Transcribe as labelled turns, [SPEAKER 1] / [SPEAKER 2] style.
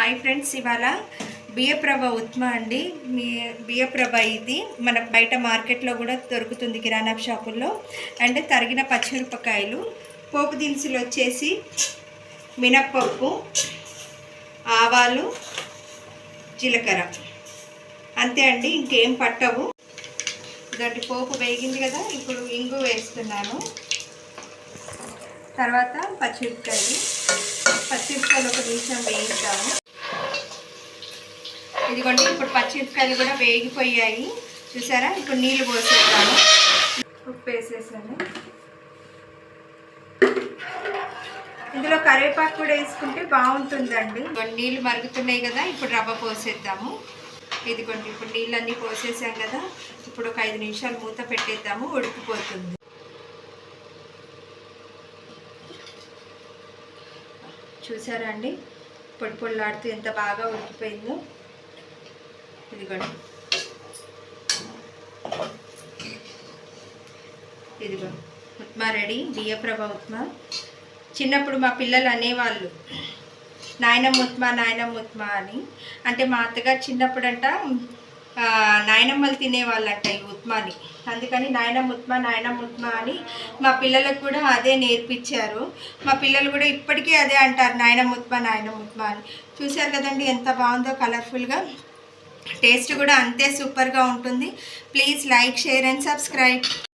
[SPEAKER 1] Hi friends ఇవాళ బియ్యప్రభ ఉప్మా అండి. మీ బియ్యప్రభ ఇది. మన బయట మార్కెట్లో కూడా దొరుకుతుంది కిరాణా షాపుల్లో. అండ్ తరిగిన పచ్చిమిరపకాయలు. పోపు దినుసులు వచ్చేసి మినప్పప్పు ఆవాలు జీలకర్ర. అంతే అండి ఇంకేం పట్టవు. దాంట్లో పోపు వేగింది కదా ఇప్పుడు ఇంగు వేస్తున్నాను. తర్వాత పచ్చిమిరపకాయలు. పచ్చిమిరపకాయలు ఒక నిమిషం వేయించాము ఇదిగోండి ఇప్పుడు పచ్చిమిరపకాయలు కూడా వేగిపోయాయి. చూసారా? ఇప్పుడు నీళ్ళు పోసేద్దాము. ఉప్పు వేసేసాను. ఇందులో కరివేపాకు కూడా వేసుకుంటే బాగుంటుందండి. నీళ్ళు మరుగుతున్నాయి కదా ఇప్పుడు రవ్వ పోసేద్దాము. ఇదిగోండి ఇప్పుడు నీళ్ళన్నీ పోసేసాం కదా ఇప్పుడు ఒక ఐదు నిమిషాలు మూత పెట్టేద్దాము ఉడికిపోతుంది. చూసారా అండి? పొడి పొడిలాడుతూ ఎంత బాగా ఉడికిపోయిందో. ఇదిగోండి. ఇదిగో ఉప్మా రెడీ బియ్యప్రభ ఉప్మా. చిన్నప్పుడు మా పిల్లలు అనేవాళ్ళు నాయనమ్మ ఉప్మా నాయనమ్మ ఉప్మా అని. అంటే మా అత్తగారు చిన్నప్పుడంట నాయనమ్మలు తినేవాళ్ళంట ఈ ఉప్మాని. అందుకని నాయనమ్మ ఉప్మా నాయనమ్మ ఉప్మా అని మా పిల్లలకు కూడా అదే నేర్పించారు. మా పిల్లలు కూడా ఇప్పటికీ అదే అంటారు నాయనమ్మ ఉప్మా నాయనమ్మ ఉప్మా అని. చూశారు కదండి ఎంత బాగుందో కలర్ఫుల్గా టేస్ట్ కూడా అంతే సూపర్గా ఉంటుంది. Please like share and subscribe.